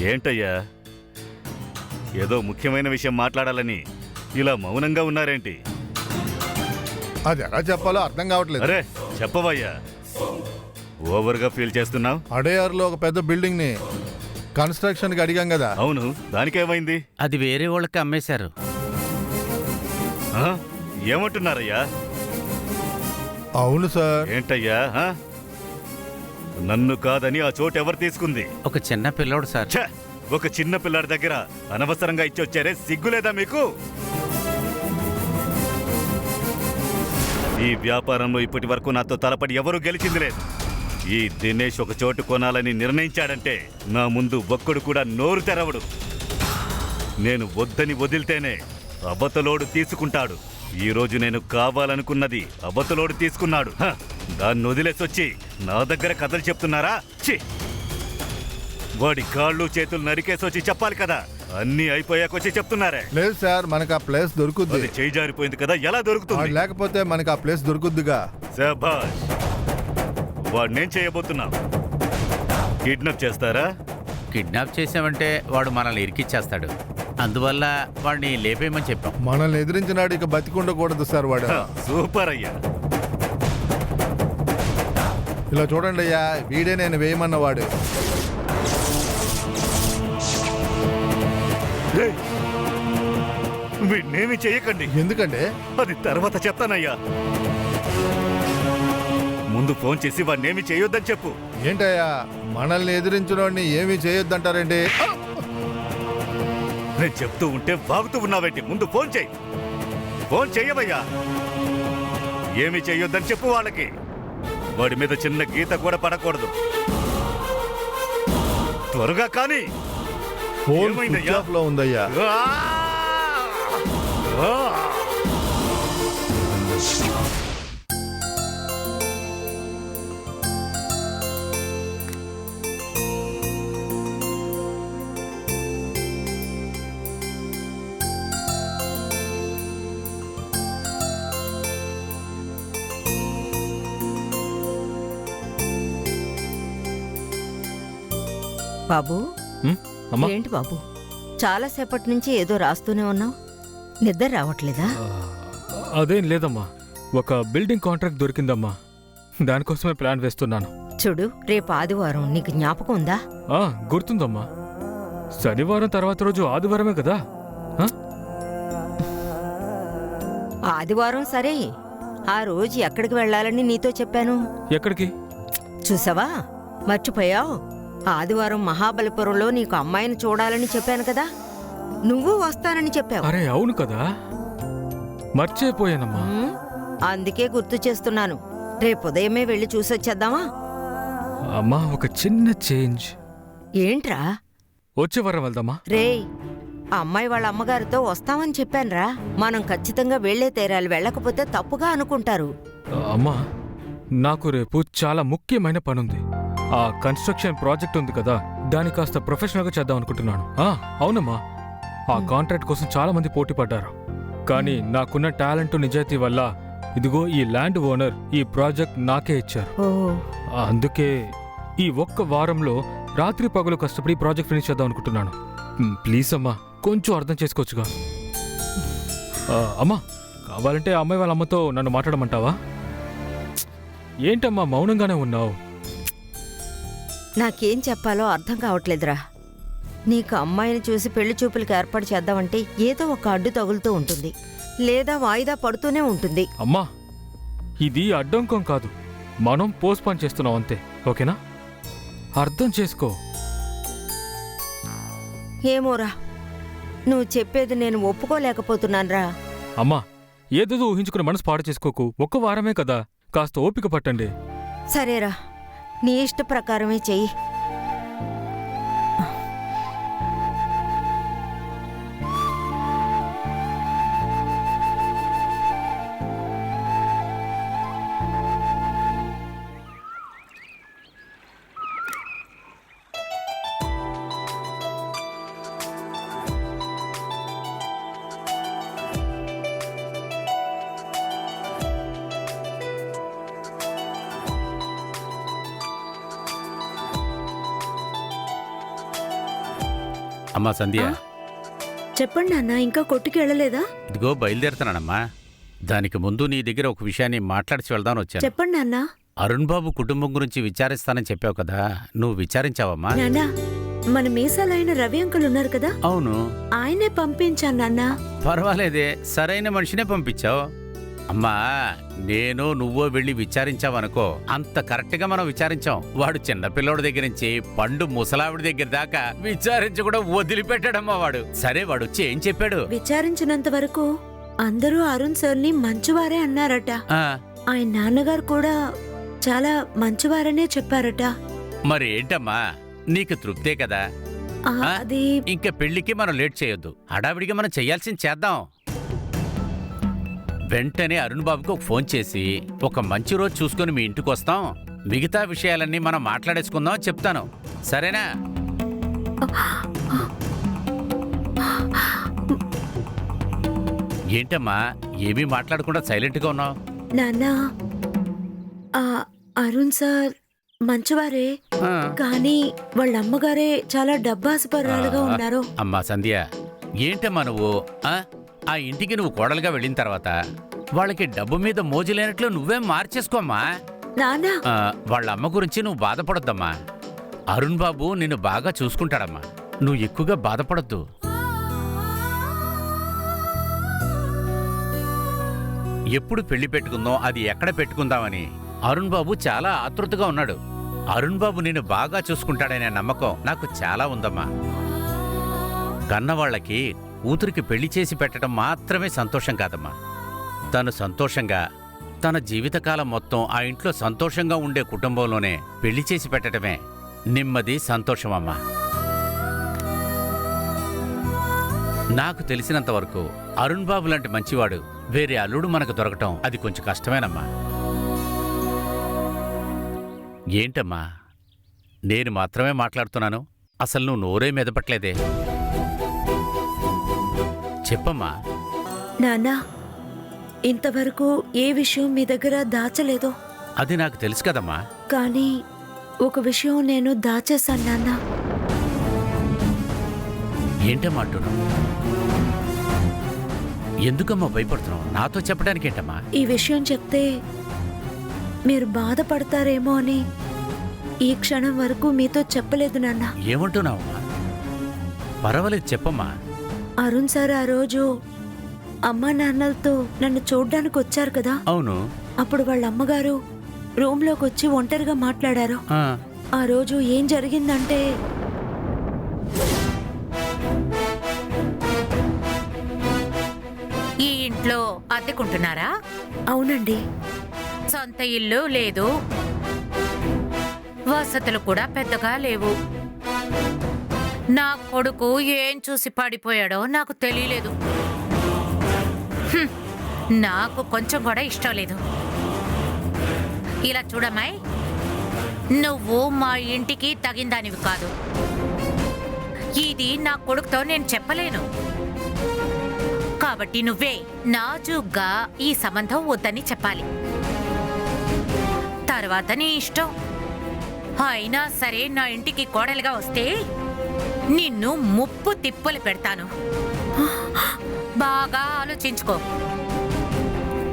ఏంటయ్యా? ఏదో ముఖ్యమైన విషయం మాట్లాడాలని ఇలా మౌనంగా ఉన్నారేంటి? అది ఎలా చెప్పాలో అర్థం కావట్లేదు. అరే చెప్పవయ్యా. ఓవర్గా ఫీల్ చేస్తున్నావు? అడయార్లో ఒక పెద్ద బిల్డింగ్ని కన్స్ట్రక్షన్కి అడిగాం కదా. అవును దానికేమైంది? అది వేరే వాళ్ళకి అమ్మేశారు. ఆ? ఏమంటున్నారయ్యా? అవును సార్. ఏంటయ్యా? ఆ? నన్ను కాదని ఆ చోటు ఎవరు తీసుకుంది? ఒక చిన్న పిల్లోడు సార్. ఛ! ఒక చిన్న పిల్లాడి దగ్గర అనవసరంగా ఇచ్చొచ్చారే సిగ్గులేదా మీకు? ఈ వ్యాపారంలో ఇప్పటి వరకు నాతో తలపడి ఎవరూ గెలిచింది లేదు. ఈ దినేష్ ఒక చోటు కొనాలని నిర్ణయించాడంటే నా ముందు ఒక్కడు కూడా నోరు తెరవడు. నేను వద్దని వదిలితేనే అబతలోడు తీసుకుంటాడు. ఈ రోజు నేను కావాలనుకున్నది అబతలోడు తీసుకున్నాడు. హ! దాన్ని వదిలేసొచ్చి నా దగ్గర కథలు చెప్తున్నారా? ఛీ! వాడి కాళ్ళు చేతులు నరికేసొచ్చి చెప్పాలి కదా. అన్నీ అయిపోయాక వచ్చి చెప్తున్నారే. లేదు సార్ మనకు ఆ ప్లేస్ దొరుకుద్ది. అది చేయి జారిపోయింది కదా ఎలా వాడు దొరుకుతుంది లేకపోతే మనకు ఆ ప్లేస్ దొరుకుద్దిగా. శభాష్ వాడినేం చేయబోతున్నావు? కిడ్నాప్ చేస్తారా? కిడ్నాప్ చేసామంటే వాడు మనల్ని ఇరికిచ్చేస్తాడు. అందువల్ల వాడిని లేపేయమని చెప్పాం. మనల్ని ఎదిరించినాడు ఇక బతికుండకూడదు సార్ వాడు. సూపర్ అయ్యా. ఇలా చూడండి అయ్యా వీడే నేను వేయమన్నవాడు! వీడినేమి చేయకండి ఎందుకంటే? అది తర్వాత చెప్తానయ్యా. ముందు ఫోన్ చేసి వాడినేమి చేయొద్దని చెప్పు. ఏంటయ్యా మనల్ని ఎదిరించినోడిని ఏమీ చేయొద్దంటారండి? నేను చెప్తూ ఉంటే వాగుతూ ఉన్నావేంటి? ముందు ఫోన్ చేయి. ఫోన్ చెయ్యవయ్యా ఏమి చెయ్యొద్దని చెప్పు వాళ్ళకి. వాడి మీద చిన్న గీత కూడా పడకూడదు త్వరగా కానీ ఫోన్ ఏమైందయ్యా? స్విచ్ ఆఫ్లో ఉందయ్యా ఆ! ఆ! బాబు. ఉమ్, అమ్మా. ఏంటి బాబు? చాలాసేపటి నుంచి ఏదో రాస్తూనే ఉన్నావు. నిద్ర రావట్లేదా? ఆ, అదేం లేదమ్మా. ఒక బిల్డింగ్ కాంట్రాక్ట్ దొరికిందమ్మా. దానికోసమే ప్లాన్ వేస్తున్నాను. చూడు రేపు ఆదివారం నీకు జ్ఞాపకం ఉందా? ఆ గుర్తుందమ్మా. శనివారం తర్వాత రోజు ఆదివారమే కదా? ఆ? ఆదివారం సరే. ఆ రోజు ఎక్కడికి వెళ్ళాలని నీతో చెప్పాను. ఎక్కడికి? చూసావా? మర్చిపోయావు. ఆదివారం మహాబలిపురంలో నీకు అమ్మాయిని చూడాలని చెప్పాను కదా? నువ్వు వస్తానని చెప్పావు. అరే అవును కదా. మర్చిపోయానమ్మా. అందుకే గుర్తు చేస్తున్నాను. రేపు ఉదయమే వెళ్ళి చూసొచ్చేద్దామా అమ్మా ఒక చిన్న చేంజ్. ఏంట్రా? వచ్చే వారం వెళ్దామా? రేయ్ ఆ అమ్మాయి వాళ్ళ అమ్మగారితో వస్తామని చెప్పానురా. మనం ఖచ్చితంగా వెళ్ళే తీరాలి వెళ్ళకపోతే తప్పుగా అనుకుంటారు. అమ్మా నాకు రేపు చాలా ముఖ్యమైన పనుంది. ఆ కన్స్ట్రక్షన్ ప్రాజెక్ట్ ఉంది కదా దాన్ని కాస్త ప్రొఫెషనల్గా చేద్దాం అనుకుంటున్నాను. ఆ, అవునమ్మా. ఆ కాంట్రాక్ట్ కోసం చాలా మంది పోటీ పడ్డారు. కానీ నాకున్న టాలెంట్ నిజాయితీ వల్ల ఇదిగో ఈ ల్యాండ్ ఓనర్ ఈ ప్రాజెక్ట్ నాకే ఇచ్చారు. ఓ అందుకే ఈ ఒక్క వారంలో రాత్రి పగలు కష్టపడి ప్రాజెక్ట్ ఫినిష్ చేద్దాం అనుకుంటున్నాను. మ్, ప్లీజ్ అమ్మా కొంచెం అర్థం చేసుకోవచ్చుగా. ఆ, అమ్మా కావాలంటే ఆ అమ్మాయి వాళ్ళ అమ్మతో నన్ను మాట్లాడమంటావా? ఏంటమ్మా మౌనంగానే ఉన్నావు? నాకేం చెప్పాలో అర్థం కావట్లేదురా. నీకు అమ్మాయిని చూసి పెళ్ళి చూపులకు ఏర్పాటు చేద్దామంటే ఏదో ఒక అడ్డు తగులుతూ ఉంటుంది. లేదా వాయిదా పడుతూనే ఉంటుంది. అమ్మా ఇది అడ్డంకం కాదు. మనం పోస్ట్ పని చేస్తున్నాం అంతే ఓకేనా? అర్థం చేసుకో. ఏమోరా నువ్వు చెప్పేది నేను ఒప్పుకోలేకపోతున్నానురా. అమ్మా ఏదేదో ఊహించుకుని మనసు పాడు చేసుకోకు. ఒక్క వారమే కదా కాస్త ఓపిక పట్టండి. సరేరా. నీ ఇష్ట ప్రకారమే చెయ్యి. అమ్మా సంధ్య. చెప్పండి నాన్న ఇంకా కొట్టుకి వెళ్ళలేదా? ఇదిగో బయలుదేరుతున్నానమ్మా. దానికి ముందు నీ దగ్గర ఒక విషయాన్ని మాట్లాడిచి వెళ్దామని వచ్చాను. చెప్పండి నాన్న. అరుణ్ బాబు కుటుంబం గురించి విచారిస్తానని చెప్పావు కదా నువ్వు విచారించావమ్మా? నాన్న మన మీసాలైన రవి అంకుల్ ఉన్నారు కదా? అవును. ఆయనే పంపించాను నాన్న. పర్వాలేదే సరైన మనిషినే పంపించావు. అమ్మా నేను నువ్వో వెళ్ళి విచారించావనుకో. అంత కరెక్ట్గా మనం విచారించాం. వాడు చిన్నపిల్లోడి దగ్గర నుంచి పండు ముసలావిడి దగ్గర దాకా విచారించి కూడా వదిలిపెట్టాడమ్మా వాడు. సరే వాడు వచ్చి ఏం చెప్పాడు? విచారించినంత వరకు అందరూ అరుణ్ సార్ని మంచివారే అన్నారట. ఆ, ఆయన నాన్నగారు కూడా చాలా మంచివారనే చెప్పారట. మరి ఏంటమ్మా? నీకు తృప్తే కదా? ఆ, ఆ? అది ఇంకా పెళ్ళికి మనం లేట్ చేయొద్దు. హడావిడిగా మనం చెయ్యాల్సింది చేద్దాం. వెంటనే అరుణ్ బాబుకి ఒక ఫోన్ చేసి ఒక మంచి రోజు చూసుకొని మీ ఇంటికి వస్తాం. మిగతా విషయాలన్నీ మనం మాట్లాడేసుకుందాం చెప్తాను. సరేనా? ఏంటమ్మా ఏమీ మాట్లాడకుండా సైలెంట్గా ఉన్నావు? నాన్న ఆ అరుణ్ సార్ మంచివారే. కానీ వాళ్ళ అమ్మగారే చాలా డబ్బాసుపర్రాలుగా ఉన్నారు. అమ్మా సంధ్య ఏంటమ్మా నువ్వు? ఆ? ఆ ఇంటికి నువ్వు కోడలుగా వెళ్ళిన తర్వాత వాళ్ళకి డబ్బు మీద మోజు లేనట్లు నువ్వేం మార్చేసుకోమ్మా. ఆ, వాళ్ళ అమ్మ గురించి నువ్వు బాధపడొద్దమ్మా. అరుణ్ బాబు నిన్ను బాగా చూసుకుంటాడమ్మా. నువ్వు ఎక్కువగా బాధపడొద్దు. ఎప్పుడు పెళ్ళి పెట్టుకుందాం అది ఎక్కడ పెట్టుకుందామని అరుణ్ బాబు చాలా ఆతృతగా ఉన్నాడు. అరుణ్ బాబు నిన్ను బాగా చూసుకుంటాడనే నమ్మకం నాకు చాలా ఉందమ్మా. కన్నవాళ్ళకి కూతురికి పెళ్ళి చేసి పెట్టడం మాత్రమే సంతోషం కాదమ్మా. తను సంతోషంగా తన జీవితకాలం మొత్తం ఆ ఇంట్లో సంతోషంగా ఉండే కుటుంబంలోనే పెళ్ళి చేసి పెట్టడమే నెమ్మది సంతోషమమ్మా. నాకు తెలిసినంత వరకు అరుణ్ బాబు లాంటి మంచివాడు వేరే అల్లుడు మనకు దొరకటం అది కొంచెం కష్టమేనమ్మా. ఏంటమ్మా? నేను మాత్రమే మాట్లాడుతున్నాను. అసలు నువ్వు నోరే మెదపట్లేదే చెప్పమ్మా. నాన్న ఇంతవరకు ఏ విషయం మీ దగ్గర దాచలేదు. అది నాకు తెలుసు కదమ్మా. కానీ ఒక విషయం నేను దాచేశాను నాన్న. ఏంటమ్మా అంటున్నావు? ఎందుకమ్మా భయపడుతున్నావు? నాతో చెప్పడానికి ఏంటమ్మా ఈ విషయం చెప్తే మీరు బాధపడతారేమో అని ఈ క్షణం వరకు మీతో చెప్పలేదు నాన్న. ఏమంటున్నావమ్మా? పర్వాలేదు చెప్పమ్మా. అరుణ్ సార్ ఆ రోజు అమ్మా నాన్నలతో నన్ను చూడ్డానికి వచ్చారు కదా. అవును. అప్పుడు వాళ్ళ అమ్మగారు రూమ్లోకి వచ్చి ఒంటరిగా మాట్లాడారు. ఆ, ఆ రోజు ఏం జరిగిందంటే ఈ ఇంట్లో అద్దెకుంటున్నారా? అవునండి. సొంత ఇల్లు లేదు. వసతులు కూడా పెద్దగా లేవు. నా కొడుకు ఏం చూసి పడిపోయాడో నాకు తెలియలేదు. నాకు కొంచెం కూడా ఇష్టం లేదు. ఇలా చూడమ్మాయి నువ్వు మా ఇంటికి తగిందానివి కాదు. ఇది నా కొడుకుతో నేను చెప్పలేను. కాబట్టి నువ్వే నాజుగ్గా ఈ సంబంధం వద్దని చెప్పాలి. తర్వాత నీ ఇష్టం. అయినా సరే నా ఇంటికి కోడలుగా వస్తే నిన్ను ముప్పు తిప్పలు పెడతాను. బాగా ఆలోచించుకో.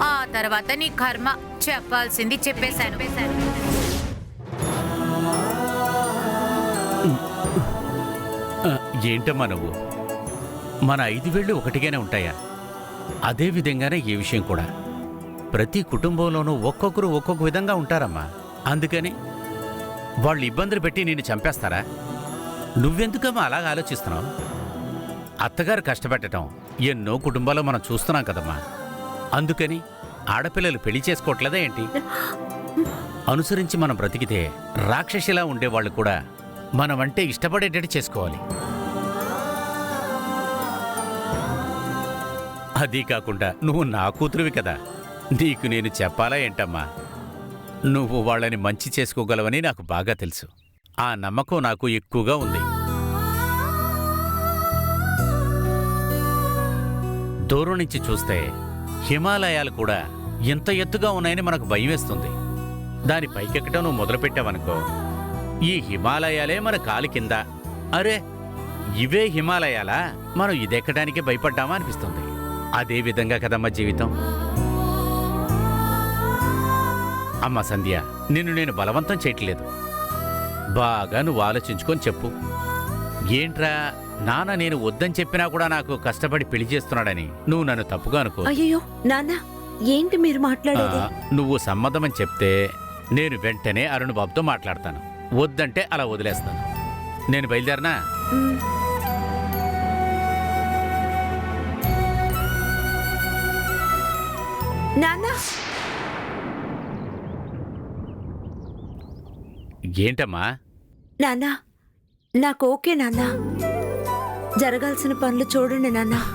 ఆ తర్వాత నీ కర్మ చెప్పాల్సింది చెప్పేశాను. ఏంటమ్మా నువ్వు? మన ఐదు వేళ్ళు ఒకటిగానే ఉంటాయా? అదే విధంగానే ఈ విషయం కూడా. ప్రతి కుటుంబంలోనూ ఒక్కొక్కరు ఒక్కొక్క విధంగా ఉంటారమ్మా. అందుకని వాళ్ళు ఇబ్బందులు పెట్టి నిన్ను చంపేస్తారా? నువ్వెందుకమ్మా అలాగ ఆలోచిస్తున్నావు? అత్తగారు కష్టపెట్టడం ఎన్నో కుటుంబాలు మనం చూస్తున్నాం కదమ్మా. అందుకని ఆడపిల్లలు పెళ్ళి చేసుకోవట్లేదా ఏంటి? అనుసరించి మనం బ్రతికితే రాక్షసిలా ఉండేవాళ్ళు కూడా మనమంటే ఇష్టపడేటట్టు చేసుకోవాలి. అదీ కాకుండా నువ్వు నా కూతురువి కదా. నీకు నేను చెప్పాలా ఏంటమ్మా? నువ్వు వాళ్ళని మంచి చేసుకోగలవని నాకు బాగా తెలుసు. ఆ నమ్మకం నాకు ఎక్కువగా ఉంది. దూరం నుంచి చూస్తే హిమాలయాలు కూడా ఎంత ఎత్తుగా ఉన్నాయని మనకు భయం వేస్తుంది. దాని పైకెక్కడం నువ్వు మొదలుపెట్టావనుకో ఈ హిమాలయాలే మన కాలి కింద. అరే ఇవే హిమాలయాలా? మనం ఇదెక్కడానికి భయపడ్డామా అనిపిస్తుంది. అదే విధంగా కదమ్మా జీవితం. అమ్మ సంధ్య నిన్ను నేను బలవంతం చేయట్లేదు. బాగా నువ్వు ఆలోచించుకొని చెప్పు. ఏంట్రా నాన్న నేను వద్దని చెప్పినా కూడా నాకు కష్టపడి పెళ్ళి చేస్తున్నాడని నువ్వు నన్ను తప్పుగా అనుకో. అయ్యో నాన్న ఏంటి మీరు మాట్లాడేది? ఆ, నువ్వు సమ్మతమని చెప్తే నేను వెంటనే అరుణ్ బాబుతో మాట్లాడతాను. వద్దంటే అలా వదిలేస్తాను. నేను బయలుదేరనా? మ్, నాన్న ఏంటమ్మా? నాన్న నాకు ఓకే నాన్న. జరగాల్సిన పనులు చూడండి నాన్న.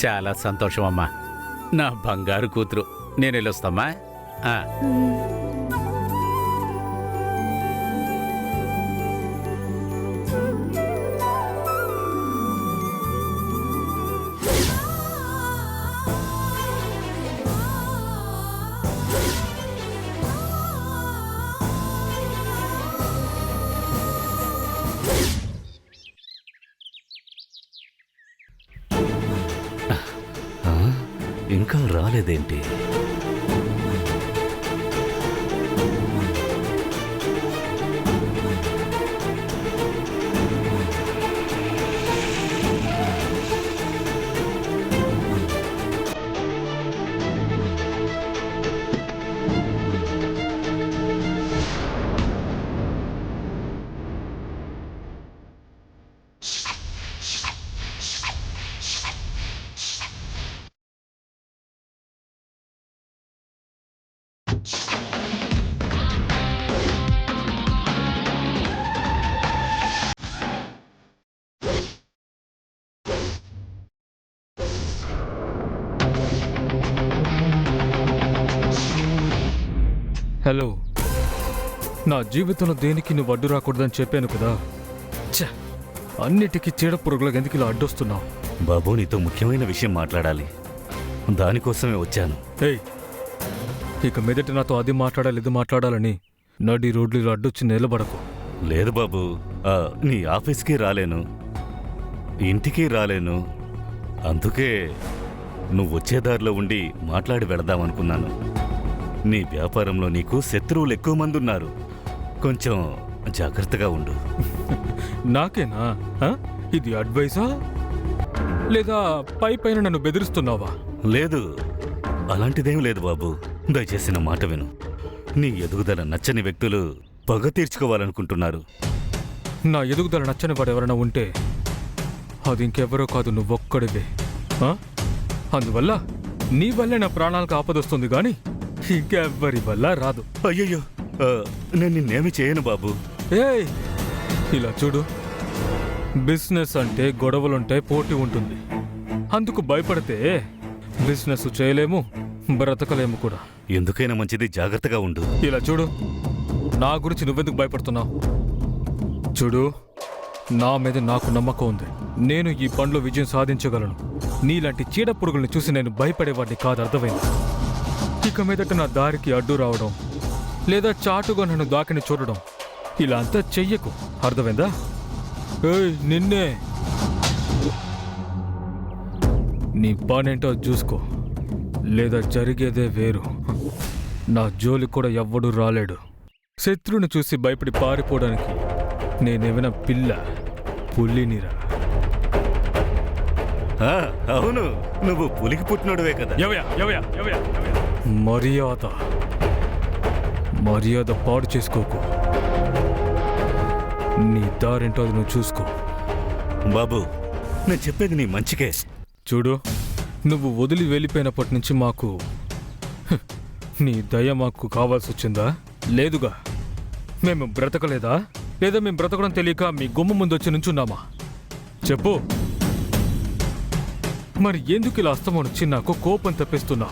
చాలా సంతోషం అమ్మా నా బంగారు కూతురు. నేను వెళ్ళొస్తామా? ఇంకా రాలేదేంటి? హలో. నా జీవితంలో దేనికి నువ్వు అడ్డు రాకూడదని చెప్పాను కదా? ఛ! అన్నిటికీ చీడ పురుగులకు ఎందుకు ఇలా అడ్డొస్తున్నావు? బాబు నీతో ముఖ్యమైన విషయం మాట్లాడాలి. దానికోసమే వచ్చాను. ఏయ్! ఇక మీదట నాతో అది మాట్లాడాలి ఇది మాట్లాడాలని నడి రోడ్లు ఇలా అడ్డొచ్చి నిలబడకు. లేదు బాబు ఆ, నీ ఆఫీస్కి రాలేను. ఇంటికి రాలేను. అందుకే నువ్వు వచ్చే దారిలో ఉండి మాట్లాడి వెళదామనుకున్నాను. నీ వ్యాపారంలో నీకు శత్రువులు ఎక్కువ మంది ఉన్నారు. కొంచెం జాగ్రత్తగా ఉండు. నాకేనా? ఆ? ఇది అడ్వైసా లేదా పై పైన నన్ను బెదిరిస్తున్నావా? లేదు. అలాంటిదేం లేదు బాబు. దయచేసి నా మాట విను. నీ ఎదుగుదల నచ్చని వ్యక్తులు పగ తీర్చుకోవాలనుకుంటున్నారు. నా ఎదుగుదల నచ్చని వాడు ఎవరైనా ఉంటే అది ఇంకెవరో కాదు నువ్వొక్కడివే. ఆ? అందువల్ల నీ వల్లే నా ప్రాణాలకు ఆపదొస్తుంది గాని ఇంకెవ్వరి వల్ల రాదు. అయ్యయ్యో ఆ, నేను నిన్నేమి చేయను బాబు. ఏయ్ ఇలా చూడు. బిజినెస్ అంటే గొడవలుంటే పోటీ ఉంటుంది. అందుకు భయపడితే బిజినెస్ చేయలేము బ్రతకలేము కూడా. ఎందుకైనా మంచిది జాగ్రత్తగా ఉండు. ఇలా చూడు. నా గురించి నువ్వెందుకు భయపడుతున్నావు? చూడు నా మీద నాకు నమ్మకం ఉంది. నేను ఈ పనిలో విజయం సాధించగలను. నీలాంటి చీడ పురుగుల్ని చూసి నేను భయపడేవాడిని కాదు అర్థమైంది? ఇక మీదట నా దారికి అడ్డు రావడం లేదా చాటుగా నన్ను దాకిని చూడడం ఇలా అంతా చెయ్యకు. అర్థమైందా? ఏయ్ నిన్నే. నీ పనేంటో చూసుకో. లేదా జరిగేదే వేరు. నా జోలి కూడా ఎవ్వడూ రాలేడు. శత్రువుని చూసి భయపడి పారిపోవడానికి నేనేమైనా పిల్ల పుల్లినిరా. అవును. నువ్వు పులికి పుట్టినోడువే కదా. ఎవయా ఎవయా ఎవయా మర్యాద. మర్యాద పాడు చేసుకోకు. నీ దారేంటో అది నువ్వు చూసుకో. బాబు నేను చెప్పేది నీ మంచికే చూడు నువ్వు వదిలి వెళ్ళిపోయినప్పటి నుంచి మాకు హ్, నీ దయ మాకు కావాల్సి వచ్చిందా? లేదుగా. మేము బ్రతకలేదా? లేదా మేము బ్రతకడం తెలియక మీ గుమ్మ ముందు వచ్చి నుంచున్నామా? చెప్పు. మరి ఎందుకు ఇలా అస్తమాను? వచ్చి నాకు కోపం తెప్పిస్తున్నా?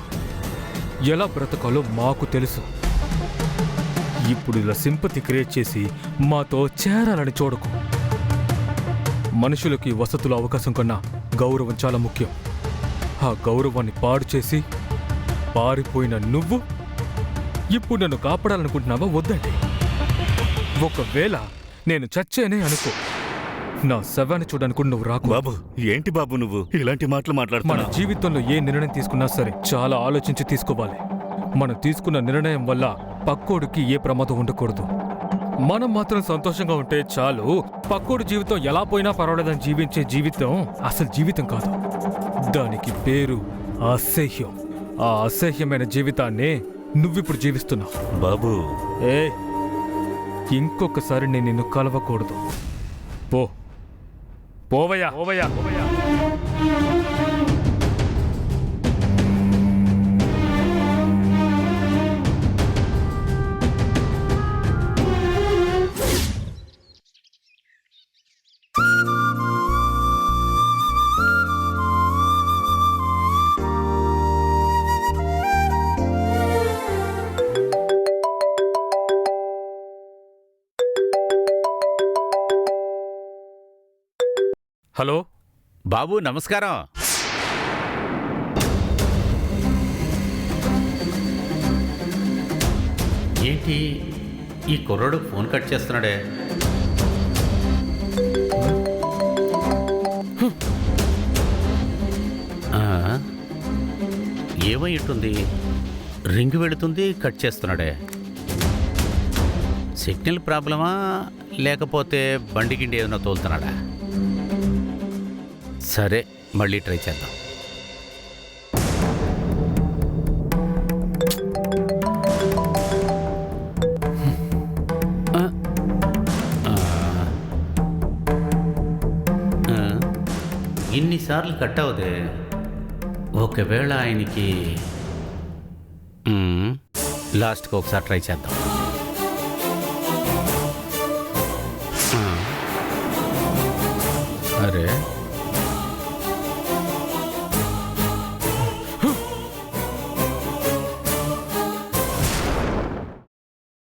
ఎలా బ్రతకాలో మాకు తెలుసు. ఇప్పుడు ఇలా సింపతి క్రియేట్ చేసి మాతో చేరాలని చూడకు. మనుషులకి వసతుల అవకాశం కన్నా గౌరవం చాలా ముఖ్యం. ఆ గౌరవాన్ని పాడు చేసి పారిపోయిన నువ్వు ఇప్పుడు నన్ను కాపాడాలనుకుంటున్నావా? వద్దండి. ఒకవేళ నేను చచ్చేనే అనుకో. నా శవాన్ని చూడడానికి నువ్వు రాకు. బాబు ఏంటి బాబు నువ్వు? ఇలాంటి మాటలు మన మాట్లాడుతున్నావు జీవితంలో ఏ నిర్ణయం తీసుకున్నా సరే చాలా ఆలోచించి తీసుకోవాలి. మనం తీసుకున్న నిర్ణయం వల్ల పక్కోడికి ఏ ప్రమాదం ఉండకూడదు. మనం మాత్రం సంతోషంగా ఉంటే చాలు. పక్కోడి జీవితం ఎలా పోయినా పర్వాలేదని జీవించే జీవితం అసలు జీవితం కాదు. దానికి పేరు అసహ్యం. ఆ అసహ్యమైన జీవితాన్ని నువ్విప్పుడు జీవిస్తున్నావు. బాబు. ఏ? ఇంకొకసారి నేను నిన్ను కలవకూడదు. పో. 伯伯呀。伯伯呀伯伯呀。హలో బాబు నమస్కారం. ఏంటి ఈ కుర్రాడు ఫోన్ కట్ చేస్తున్నాడే? హ్మ్. ఏమై ఉంటుంది? రింగ్ వెళుతుంది కట్ చేస్తున్నాడే. సిగ్నల్ ప్రాబ్లమా లేకపోతే బండి గిండి తోలుతున్నాడా? సరే మళ్ళీ ట్రై చేద్దాం. ఇన్నిసార్లు కట్ అవుదే ఒకవేళ ఆయనకి లాస్ట్కి ఒకసారి ట్రై చేద్దాం.